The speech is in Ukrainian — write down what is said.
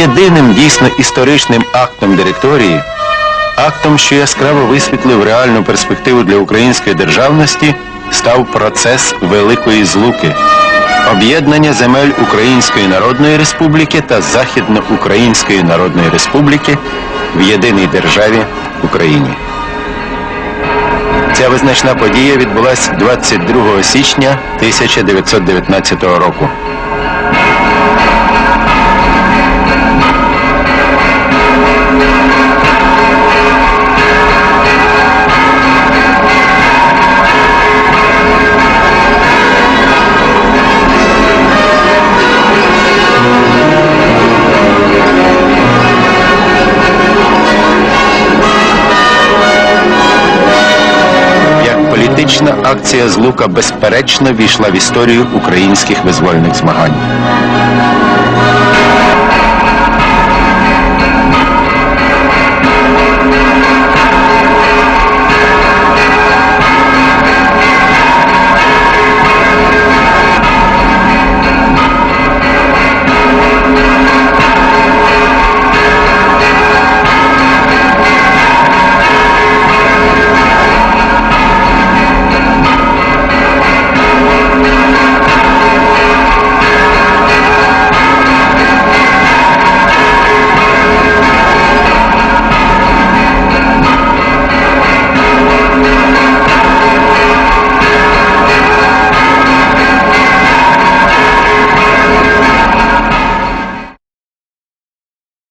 Єдиним дійсно історичним актом директорії, актом, що яскраво висвітлив реальну перспективу для української державності, став процес Великої Злуки, об'єднання земель Української Народної Республіки та Західноукраїнської Народної Республіки в єдиній державі Україні. Ця визначна подія відбулася 22 січня 1919 року. П'ятиденна акція з лука безперечно війшла в історію українських визвольних змагань.